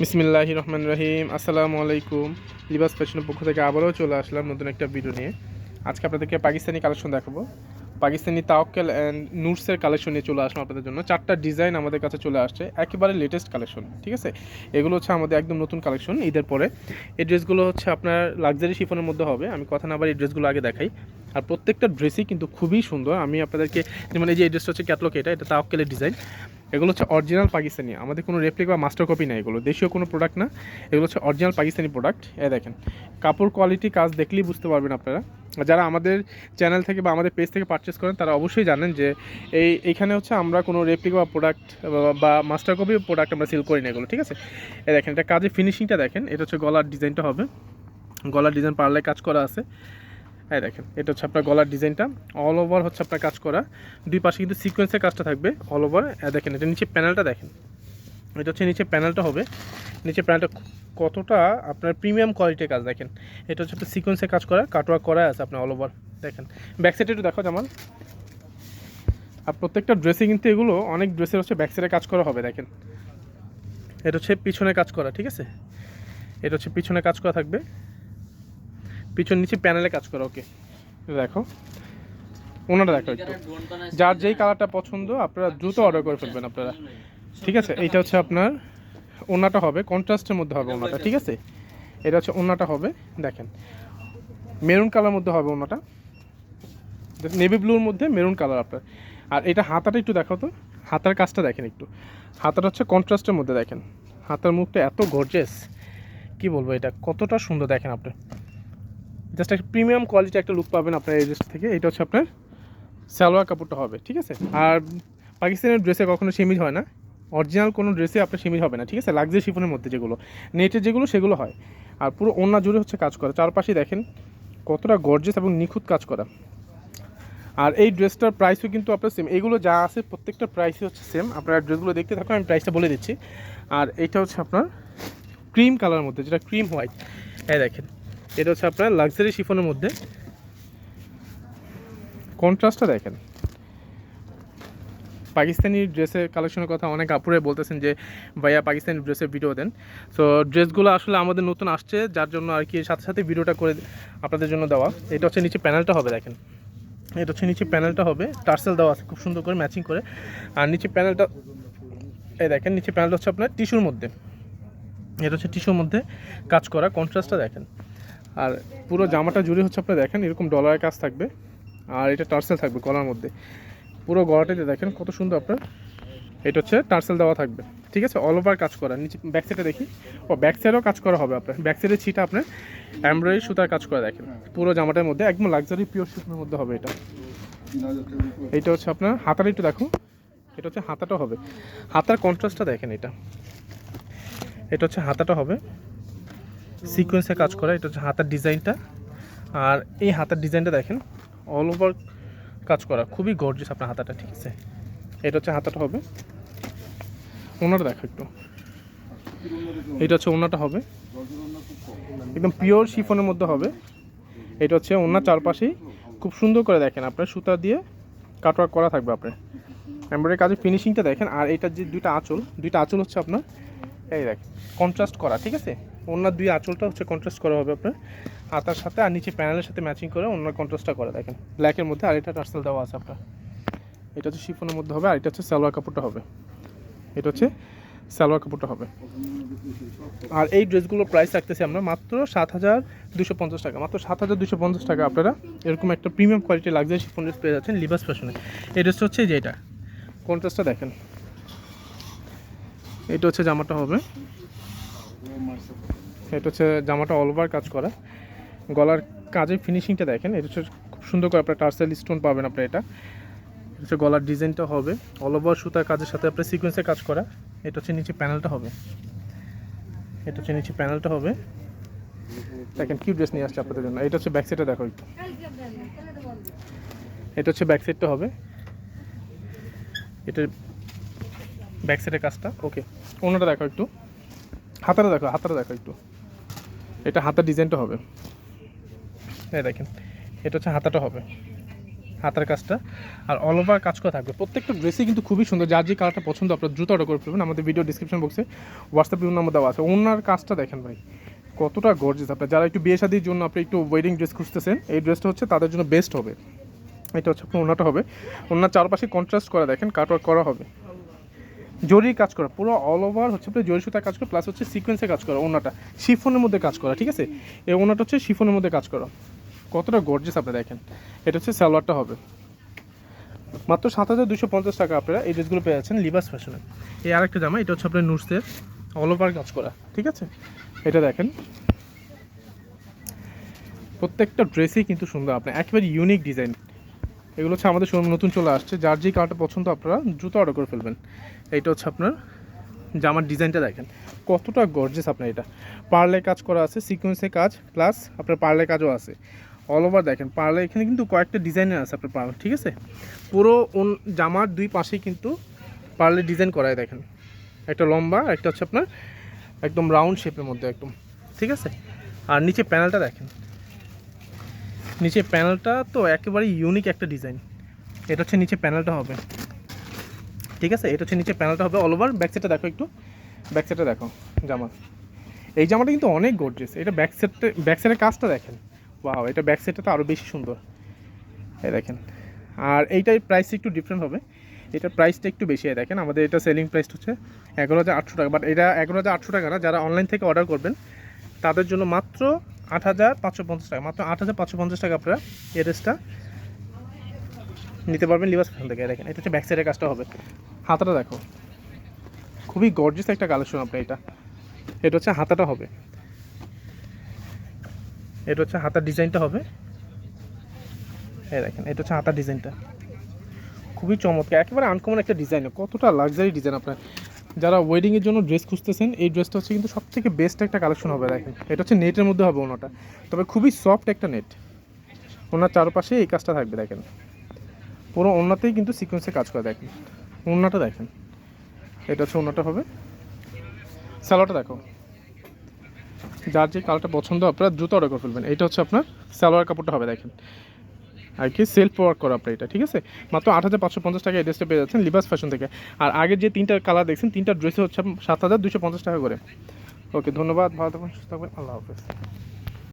বিসমিল্লাহ রহমান রহিম। আসসালামু আলাইকুম। লিবাস ফ্যাশনের পক্ষ থেকে আবারও চলে আসলাম নতুন একটা ভিডিও নিয়ে। আজকে আপনাদেরকে পাকিস্তানি কালেকশন দেখাবো। পাকিস্তানি তাওকেল অ্যান্ড নুটসের কালেকশন নিয়ে চলে আসলাম আপনাদের জন্য। চারটা ডিজাইন আমাদের কাছে চলে আসছে, একেবারে লেটেস্ট কালেকশন, ঠিক আছে? এগুলো হচ্ছে আমাদের একদম নতুন কালেকশন, ঈদের পরে। এই ড্রেসগুলো হচ্ছে আপনার লাক্সারি শিফনের মধ্যে হবে। আমি কথা না আবার এই ড্রেসগুলো আগে দেখাই। আর প্রত্যেকটা ড্রেসই কিন্তু খুবই সুন্দর। আমি আপনাদেরকে, যেমন এই যে এই ড্রেসটা হচ্ছে ক্যাটলক এটা এটা তাওকেলের ডিজাইন। এগুলো হচ্ছে অরিজিনাল পাকিস্তানি। আমাদের কোনো রেপ্লিক বা মাস্টার কপি না এগুলো। দেশীয় কোনো প্রোডাক্ট না। এগুলো হচ্ছে অরিজিনাল পাকিস্তানি প্রোডাক্ট এ দেখেন, কাপড় কোয়ালিটি কাজ দেখলেই বুঝতে পারবেন আপনারা। যারা আমাদের চ্যানেল থেকে বা আমাদের পেজ থেকে পারচেস করেন, তারা অবশ্যই জানেন যে এই এইখানে হচ্ছে আমরা কোনো রেপ্লিক বা প্রোডাক্ট বা মাস্টার কপি প্রোডাক্ট আমরা সেল করি না এগুলো, ঠিক আছে? এ দেখেন, এটা কাজের ফিনিশিংটা দেখেন। এটা হচ্ছে গলার ডিজাইনটা হবে। গলার ডিজাইন পার্লায় কাজ করা আছে। হ্যাঁ দেখেন, এটা হচ্ছে আপনার গলার ডিজাইনটা। অল ওভার হচ্ছে আপনার কাজ করা। দুই পাশে কিন্তু সিকোয়েন্সের কাজটা থাকবে অল ওভার দেখেন, এটা নিচে প্যানেলটা দেখেন। এটা হচ্ছে নিচে প্যানেলটা হবে। নিচে প্যানেলটা কতটা আপনার প্রিমিয়াম কোয়ালিটির কাজ দেখেন। এটা হচ্ছে আপনার সিকোয়েন্সের কাজ করা কাটোয়া করা আছে আপনার অল ওভার দেখেন ব্যাক সাইডে একটু দেখো জামাল আর প্রত্যেকটা ড্রেসে কিন্তু এগুলো অনেক ড্রেসের হচ্ছে ব্যাক সাইডে কাজ করা হবে, দেখেন। এটা হচ্ছে পিছনে কাজ করা, ঠিক আছে? এটা হচ্ছে পিছনে কাজ করা থাকবে। পিছন নিচে প্যানেলে কাজ করা, ওকে। দেখো ওনাটা দেখো একটু। যার যেই কালারটা পছন্দ, আপনারা দ্রুত অর্ডার করে ফেলবেন আপনারা। ঠিক আছে? এইটা হচ্ছে আপনার ওনাটা হবে, কন্ট্রাস্টের মধ্যে হবে ওনাটা, ঠিক আছে? এটা হচ্ছে ওনাটা হবে, দেখেন। মেরুন কালার মধ্যে হবে ওনাটা। নেভি ব্লুর মধ্যে মেরুন কালার আপনার। আর এটা হাতাটা একটু দেখো তো। হাতার কাজটা দেখেন একটু। হাতাটা হচ্ছে কন্ট্রাস্টের মধ্যে, দেখেন। হাতার মুখটা এত গর্জেস কি বলব এটা? কতটা সুন্দর দেখেন আপনি। জাস্ট একটা প্রিমিয়াম কোয়ালিটি একটা লুক পাবেন আপনার এই ড্রেস থেকে। এটা হচ্ছে আপনার সালোয়ার কাপড়টা হবে, ঠিক আছে? আর পাকিস্তানের ড্রেসে কখনো সেমিজ হয় না। অরিজিনাল কোনো ড্রেসে আপনার সেমিজ হবে না, ঠিক আছে? লাক্সারি শিফনের মধ্যে যেগুলো নেটের যেগুলো, সেগুলো হয়। আর পুরো ওন্না জুড়ে হচ্ছে কাজ করা। চারপাশে দেখেন কতটা গর্জেস এবং নিখুঁত কাজ করা। আর এই ড্রেসটার প্রাইসও কিন্তু আপনার সেম এগুলো যা আছে প্রত্যেকটা প্রাইসই হচ্ছে সেম আপনারা ড্রেসগুলো দেখতে থাকুন, আমি প্রাইসটা বলে দিচ্ছি। আর এটা হচ্ছে আপনার ক্রিম কালারের মধ্যে, যেটা ক্রিম হোয়াইট হ্যাঁ দেখেন। এটা হচ্ছে আপনার লাক্সারি শিফনের মধ্যে। কন্ট্রাস্টটা দেখেন। পাকিস্তানি ড্রেসের কালেকশনের কথা অনেক আপুরে বলতেছেন যে, ভাইয়া, পাকিস্তানি ড্রেসের ভিডিও দেন। সো ড্রেসগুলো আসলে আমাদের নতুন আসছে, যার জন্য আর কি সাথে সাথে ভিডিওটা করে আপনাদের জন্য দেওয়া। এটা হচ্ছে নিচে প্যানেলটা হবে, দেখেন। এটা হচ্ছে নিচে প্যানেলটা হবে। টার্সেল দেওয়া আছে, খুব সুন্দর করে ম্যাচিং করে। আর নিচে প্যানেলটা এই দেখেন, নিচে প্যানেলটা হচ্ছে আপনার টিস্যুর মধ্যে। এটা হচ্ছে টিস্যুর মধ্যে কাজ করা। কন্ট্রাস্টটা দেখেন। আর পুরো জামাটা জুড়ে হচ্ছে আপনার দেখেন, এরকম ডলারের কাজ থাকবে। আর এটা টার্সেল থাকবে গলার মধ্যে। পুরো গলাটাতে দেখেন কত সুন্দর আপনার। এটা হচ্ছে টার্সেল দেওয়া থাকবে। ঠিক আছে? অল ওভার কাজ করা। নিচে ব্যাক সাইডে দেখি। ও ব্যাক সাইডেও কাজ করা হবে আপনার। ব্যাক সাইডের ছিটা আপনার এমব্রয়ডারি সুতার কাজ করা দেখেন। পুরো জামাটার মধ্যে একদম লাক্সারি পিওর শিফনের মধ্যে হবে এটা। এইটা হচ্ছে আপনার হাতাটা একটু দেখো এটা হচ্ছে হাতাটা হবে। হাতার কন্ট্রাস্টটা দেখেন এটা। এটা হচ্ছে হাতাটা হবে। সিকোয়েন্সে কাজ করা, এটা হচ্ছে হাতার ডিজাইনটা। আর এই হাতার ডিজাইনটা দেখেন অল ওভার কাজ করা। খুবই গর্জিয়াস আপনার হাতাটা, ঠিক আছে? এটা হচ্ছে হাতাটা হবে। ওনাটা দেখো একটু। এটা হচ্ছে ওনাটা হবে। একদম পিওর শিফনের মধ্যে হবে। এটা হচ্ছে ওনার চারপাশেই খুব সুন্দর করে দেখেন আপনার, সুতা দিয়ে কাটওয়ার্ক করা থাকবে আপনার। এমব্রয়ডারি কাজের ফিনিশিংটা দেখেন, আর এটার যে দুইটা আঁচল দুইটা আঁচল হচ্ছে আপনার, এই দেখেন কন্ট্রাস্ট করা, ঠিক আছে? ওনার দুই আঁচলটা হচ্ছে কন্ট্রাস্ট করা হবে আপনার। হাতার সাথে আর নিচে প্যানেলের সাথে ম্যাচিং করে ওনার কন্ট্রাস্টটা করে দেখেন। ব্ল্যাকের মধ্যে আর এটা টার্সেল দেওয়া আছে আপনার। এটা হচ্ছে শিফনের মধ্যে হবে আর এটা হচ্ছে সালোয়ার কাপড়টা হবে। এটা হচ্ছে সালোয়ার কাপড়টা হবে। আর এই ড্রেসগুলোর প্রাইস রাখতেছি আমরা মাত্র সাত হাজার দুশো পঞ্চাশ টাকা। মাত্র সাত হাজার দুশো পঞ্চাশ টাকা আপনারা এরকম একটা প্রিমিয়াম কোয়ালিটির লাক্সারি শিফন ড্রেস পেয়ে যাচ্ছেন লিভাস ফ্যাশনে এই ড্রেসটা হচ্ছে যে এটা। কন্ট্রাস্টটা দেখেন। এটা হচ্ছে জামাটা হবে। এটা হচ্ছে জামাটা অল ওভার কাজ করা। গলার কাজের ফিনিশিংটা দেখেন, এটা হচ্ছে খুব সুন্দর করে আপনার টার্সেল স্টোন পাবেন আপনার এটা। হচ্ছে গলার ডিজাইনটা হবে। অল ওভার সুতার কাজের সাথে আপনার সিকোয়েন্সের কাজ করা। এটা হচ্ছে নিচে প্যানেলটা হবে। এটা হচ্ছে নিচে প্যানেলটা হবে। দেখেন কিউ ড্রেস নিয়ে আসছে আপনাদের জন্য। এটা হচ্ছে ব্যাক সাইডটা দেখো একটু। এটা হচ্ছে ব্যাক সাইডটা হবে। এটা ব্যাক সাইডের কাজটা। ওকে অন্যটা দেখো একটু। হাতাটা দেখো হাতাটা দেখো একটু। এটা হাতার ডিজাইনটা হবে। এই দেখেন, এটা হচ্ছে হাতাটা হবে। হাতার কাজটা। আর অল ওভার কাজ করা থাকবে। প্রত্যেকটা ড্রেসই কিন্তু খুবই সুন্দর। যার যে কালারটা পছন্দ, আপনার দ্রুত অর্ডার করে ফেলবেন। আমাদের ভিডিও ডিসক্রিপশন বক্সে হোয়াটসঅ্যাপ নাম্বার দেওয়া আছে। ওনার কাজটা দেখেন ভাই, কতটা গর্জেস আপনার যারা একটু বিয়ে শাদির জন্য আপনি একটু ওয়েডিং ড্রেস খুঁজতেছেন, এই ড্রেসটা হচ্ছে তাদের জন্য বেস্ট হবে। এটা হচ্ছে আপনার ওনাটা হবে। ওনার চারপাশে কন্ট্রাস্ট করা দেখেন কাটওয়ার্ক করা হবে। জরির কাজ করা, পুরো অল ওভার হচ্ছে আপনার জরি সুতার কাজ করা প্লাস হচ্ছে সিকোয়েন্সে কাজ করা ওনাটা শিফনের মধ্যে কাজ করা, ঠিক আছে? এই ওনাটা হচ্ছে শিফনের মধ্যে কাজ করা। কতটা গর্জেস আপনি দেখেন। এটা হচ্ছে সালোয়ারটা হবে। মাত্র সাত হাজার দুশো পঞ্চাশ টাকা আপনারা এই ড্রেসগুলো পেয়ে যাচ্ছেন লিবাস ফ্যাশনে এই আরেকটা জামা, এটা হচ্ছে আপনার নুটসের অল ওভার কাজ করা, ঠিক আছে? এটা দেখেন। প্রত্যেকটা ড্রেসই কিন্তু সুন্দর, আপনার একেবারে ইউনিক ডিজাইন এগুলো হচ্ছে আমাদের শোরুম নতুন চলে আসছে। যার যে কালারটা পছন্দ আপনারা দ্রুত অর্ডার করে ফেলবেন। এইটা হচ্ছে আপনার জামার ডিজাইনটা দেখেন। কতটা গর্জেস আপনার এটা। পার্লে কাজ করা আছে সিকোয়েন্সে কাজ প্লাস আপনার পার্লে কাজও আছে। অল ওভার দেখেন পার্লে এখানে কিন্তু কয়েকটা ডিজাইনের আছে আপনার পার্লে ঠিক আছে? পুরো ওন- জামার দুই পাশেই কিন্তু পার্লে ডিজাইন করায় দেখেন। একটা লম্বা, একটা হচ্ছে আপনার একদম রাউন্ড শেপের মধ্যে একদম, ঠিক আছে? আর নিচে প্যানেলটা দেখেন। নিচে প্যানেলটা তো একেবারে ইউনিক একটা ডিজাইন এটা হচ্ছে নিচে প্যানেলটা হবে। ঠিক আছে? এটা হচ্ছে নিচে প্যানেলটা হবে অল ওভার ব্যাক সাইডটা দেখো একটু। ব্যাক সাইডটা দেখো, জামা। এই জামাটা কিন্তু অনেক গর্জিয়াস এটা ব্যাক সাইডটা ব্যাক সাইডের কাজটা দেখেন। ওয়াও এটা ব্যাক সাইডটা তো আরও বেশি সুন্দর। এই দেখেন। আর এইটার প্রাইস একটু ডিফারেন্ট হবে। এটার প্রাইসটা একটু বেশি। দেখেন, আমাদের এটা সেলিং প্রাইস হচ্ছে এগারো হাজার আটশো টাকা। বাট এটা এগারো হাজার আটশো টাকা না, যারা অনলাইন থেকে অর্ডার করবেন, তাদের জন্য মাত্র আট হাজার পাঁচশো পঞ্চাশ টাকা, মাত্র আট হাজার পাঁচশো পঞ্চাশ টাকা আপনারা এই ড্রেসটা নিতে পারবেন লিবাস ফ্যাশন থেকে, দেখেন, এটা হচ্ছে ব্যাক কাজটা হবে। হাতাটা দেখো, খুবই গর্জিয়াস একটা কালেকশন আপনার এটা। এটা হচ্ছে হাতাটা হবে। এটা হচ্ছে হাতার ডিজাইনটা হবে। এই দেখেন, এটা হচ্ছে হাতার ডিজাইনটা। খুবই চমৎকার, একেবারে আনকমন একটা ডিজাইন কতটা লাক্সারি ডিজাইন আপনার। যারা ওয়েডিংয়ের জন্য ড্রেস খুঁজতেছেন, এই ড্রেসটা হচ্ছে কিন্তু সব থেকে বেস্ট একটা কালেকশন হবে, দেখেন। এটা হচ্ছে নেটের মধ্যে হবে ওনাটা। তবে খুবই সফট একটা নেট ওনার চারপাশে এই কাজটা থাকবে, দেখেন। পুরো ওনাতেই কিন্তু সিকোয়েন্সে কাজ করে, দেখেন। ওনাটা দেখেন। এটা হচ্ছে ওনাটা হবে। স্যালোয়ারটা দেখো। যার যে কালারটা পছন্দ, আপনারা দ্রুত অর্ডার করে ফেলবেন। এটা হচ্ছে আপনার সালোয়ার কাপড়টা হবে, দেখেন। আর কি সেলফ ওয়ার্ক করা আপনার এটা, ঠিক আছে? মাত্র আট হাজার পাঁচশো পঞ্চাশ টাকা এড্রেসটা ড্রেসটা পেয়ে যাচ্ছেন লিবাস ফ্যাশন থেকে। আর আগের যে তিনটা কালার দেখছেন, তিনটা ড্রেসে হচ্ছে সাত হাজার দুশো পঞ্চাশ টাকা করে। ওকে, ধন্যবাদ, ভালো থাকবেন, সুস্থ থাকবেন, আল্লাহ হাফেজ।